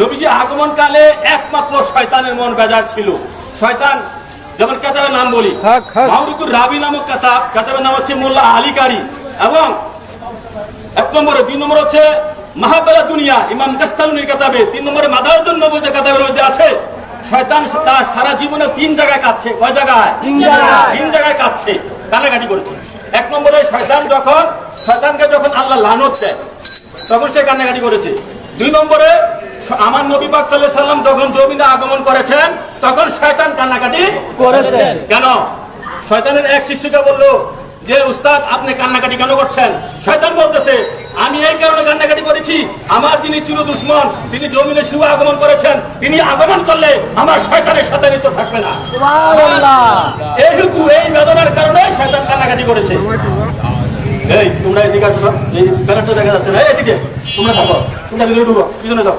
নবীজি আগমন কালে একমাত্র শয়তানের মন বেজার ছিল। শয়তান যেমন কেতাবের নাম বলি রাবি নামক কেতাব কেতাবের নাম হচ্ছে মোল্লা আলিকারি এবং এক নম্বরে দুই নম্বর হচ্ছে মাহাবেলা দুনিয়া ইমাম কাস্তালুনির কেতাবে তিন নম্বরে মাদারুদ্দিন নবুদের কেতাবের মধ্যে আছে। শয়তান তার সারা জীবনে তিন জায়গায় কাঁদছে। কয় জায়গায়? তিন জায়গায়। কাঁদছে। কানাকাটি করেছে। এক নম্বরে শয়তান যখন শয়তানকে যখন আল্লাহ লানত দেয় তখন সে কান্নাকাটি করেছে। দুই নম্বরে আমার নবী পাক সাল্লাল্লাহু আলাইহি সাল্লাম যখন জমিনে আগমন করেছেন তখন শয়তান কান্নাকাটি করেছেন কেন? শয়তানের এক শিষ্যকে বলল যে উস্তাদ আপনি কান্নাকাটি কেন করছেন? শয়তান বলতেছে আমি এই কারণে কান্নাকাটি করেছি। আমার যিনি চির দুশ্মন তিনি জমিনে শুভ আগমন করেছেন তিনি আগমন করলে আমার শয়তানের সাথে লিপ্ত থাকবে না। এই হেতু এই বেদনার কারণে শয়তান কান্নাকাটি করেছে। এই তোমরা এদিকে আসো। এই ব্যানারটা দেখা যাচ্ছে না। এদিকে তোমরা থাকো। তোমরা ভিতরে ঢুকো পিছনে যাও।